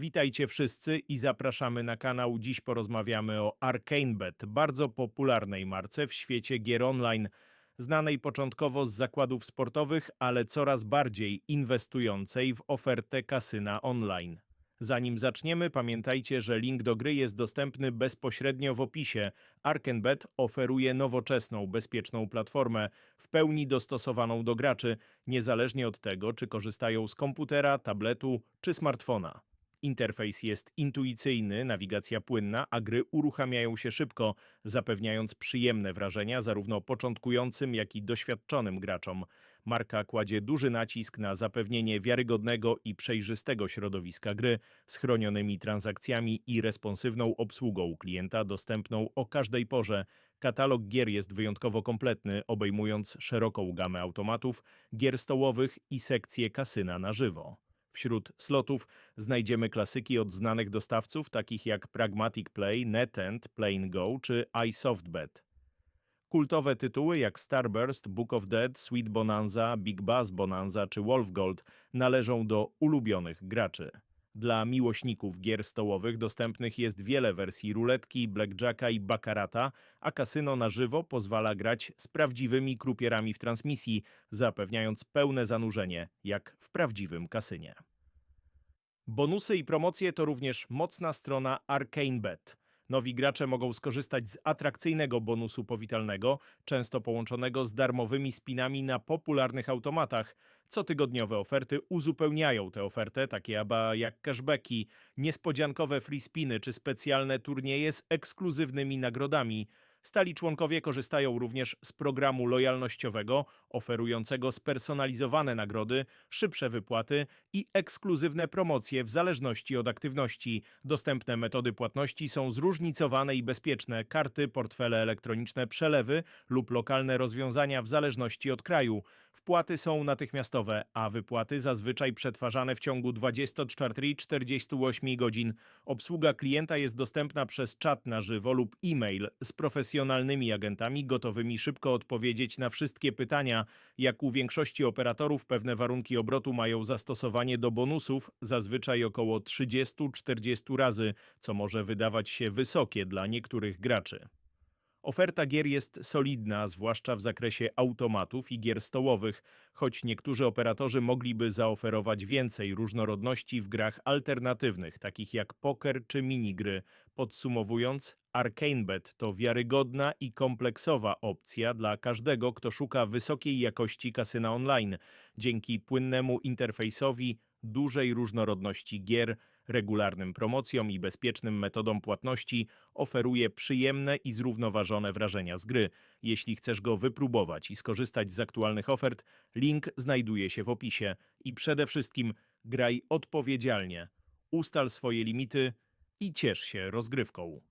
Witajcie wszyscy i zapraszamy na kanał. Dziś porozmawiamy o ArcaneBet, bardzo popularnej marce w świecie gier online, znanej początkowo z zakładów sportowych, ale coraz bardziej inwestującej w ofertę kasyna online. Zanim zaczniemy, pamiętajcie, że link do gry jest dostępny bezpośrednio w opisie. ArcaneBet oferuje nowoczesną, bezpieczną platformę, w pełni dostosowaną do graczy, niezależnie od tego, czy korzystają z komputera, tabletu czy smartfona. Interfejs jest intuicyjny, nawigacja płynna, a gry uruchamiają się szybko, zapewniając przyjemne wrażenia zarówno początkującym, jak i doświadczonym graczom. Marka kładzie duży nacisk na zapewnienie wiarygodnego i przejrzystego środowiska gry z chronionymi transakcjami i responsywną obsługą klienta dostępną o każdej porze. Katalog gier jest wyjątkowo kompletny, obejmując szeroką gamę automatów, gier stołowych i sekcję kasyna na żywo. Wśród slotów znajdziemy klasyki od znanych dostawców takich jak Pragmatic Play, NetEnt, Plain Go czy iSoftBet. Kultowe tytuły jak Starburst, Book of Dead, Sweet Bonanza, Big Bass Bonanza czy Wolf Gold należą do ulubionych graczy. Dla miłośników gier stołowych dostępnych jest wiele wersji ruletki, blackjacka i baccarata, a kasyno na żywo pozwala grać z prawdziwymi krupierami w transmisji, zapewniając pełne zanurzenie, jak w prawdziwym kasynie. Bonusy i promocje to również mocna strona ArcaneBet. Nowi gracze mogą skorzystać z atrakcyjnego bonusu powitalnego, często połączonego z darmowymi spinami na popularnych automatach. Cotygodniowe oferty uzupełniają tę ofertę, takie aba jak cashbacki, niespodziankowe free spiny czy specjalne turnieje z ekskluzywnymi nagrodami. Stali członkowie korzystają również z programu lojalnościowego, oferującego spersonalizowane nagrody, szybsze wypłaty i ekskluzywne promocje w zależności od aktywności. Dostępne metody płatności są zróżnicowane i bezpieczne: karty, portfele elektroniczne, przelewy lub lokalne rozwiązania w zależności od kraju. Wpłaty są natychmiastowe, a wypłaty zazwyczaj przetwarzane w ciągu 24-48 godzin. Obsługa klienta jest dostępna przez czat na żywo lub e-mail z profesjonalnymi agentami gotowymi szybko odpowiedzieć na wszystkie pytania. Jak u większości operatorów, pewne warunki obrotu mają zastosowanie do bonusów, zazwyczaj około 30-40 razy, co może wydawać się wysokie dla niektórych graczy. Oferta gier jest solidna, zwłaszcza w zakresie automatów i gier stołowych, choć niektórzy operatorzy mogliby zaoferować więcej różnorodności w grach alternatywnych, takich jak poker czy minigry. Podsumowując, ArcaneBet to wiarygodna i kompleksowa opcja dla każdego, kto szuka wysokiej jakości kasyna online. Dzięki płynnemu interfejsowi, dużej różnorodności gier, regularnym promocjom i bezpiecznym metodom płatności oferuje przyjemne i zrównoważone wrażenia z gry. Jeśli chcesz go wypróbować i skorzystać z aktualnych ofert, link znajduje się w opisie. I przede wszystkim graj odpowiedzialnie. Ustal swoje limity i ciesz się rozgrywką.